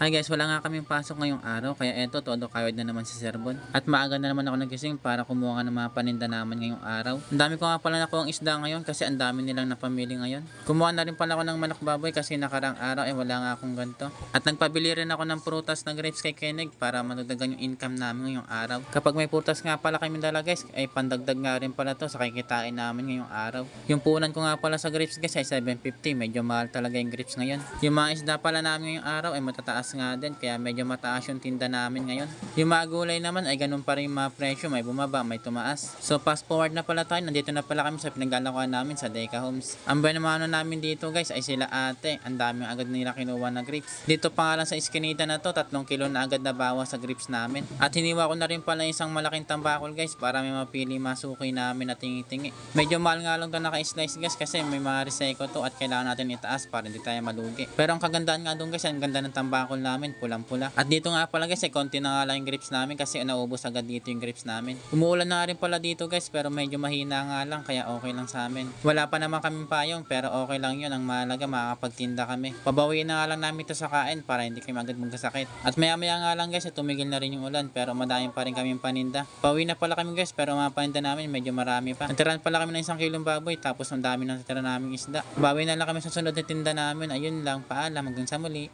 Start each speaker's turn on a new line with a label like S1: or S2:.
S1: Hi guys, wala nga kaming pasok ngayong araw kaya eto todo kawid na naman si Serbon. At maaga na naman ako nagising para kumuha ng mga paninda naman ngayong araw. Ang dami ko nga pala nakuha ang isda ngayon kasi ang dami nilang napamili ngayon. Kumuha na rin pala ako ng manok baboy kasi nakarang araw eh wala nga akong ganto. At nagpabili rin ako ng prutas na grapes kay Kenig para madagdagan yung income namin ngayong araw. Kapag may prutas nga pala kami dala guys, ay pandagdag nga rin pala to sa kikitain namin ngayong araw. Yung punan ko nga pala sa grapes guys ay 750. Medyo mahal talaga yung grapes ngayon. Yung mga isda pala namin ngayong araw ay matataas nga din kaya medyo mataas yung tinda namin ngayon. Yung mga gulay naman ay ganun pa rin yung mga presyo. May bumaba, may tumaas. So fast forward na pala tayo. Nandito na pala kami sa pinaglalakuan namin sa Deca Homes. Ang ano namin dito guys ay sila ate. Ang daming agad nila kinuha na grapes. Dito pa nga lang sa iskinita na to, tatlong kilo na agad na bawas sa grapes namin. At hiniwa ko na rin pala isang malaking tambakol guys para may mapili masuki namin na tingi-tingi. Medyo mahal nga lang to naka-slice guys kasi may mga recycle to at kailangan natin itaas para hindi tayo malugi. Pero ang kagandaan nga doon guys, ang ganda ng tambakol namin, pulang-pula. At dito nga pala guys, eh, konti na nga lang yung grapes namin kasi naubos agad dito yung grapes namin. Umuulan na rin pala dito guys pero medyo mahina nga lang kaya okay lang sa amin. Wala pa naman kaming payong pero okay lang yun. Ang mahalaga makakapagtinda kami. Pabawiin na nga lang namin ito sa kain para hindi kami agad magkasakit. At maya maya nga lang guys, eh, tumigil na rin yung ulan pero madami pa rin kaming paninda. Pauwi na pala kami guys pero mga paninda namin medyo marami pa. Natiran pala kami ng isang kilong baboy tapos ang dami ng natira naming isda. Bawi na lang kami sa sunod na tinda namin. Ayun lang, paalam hanggang sa muli.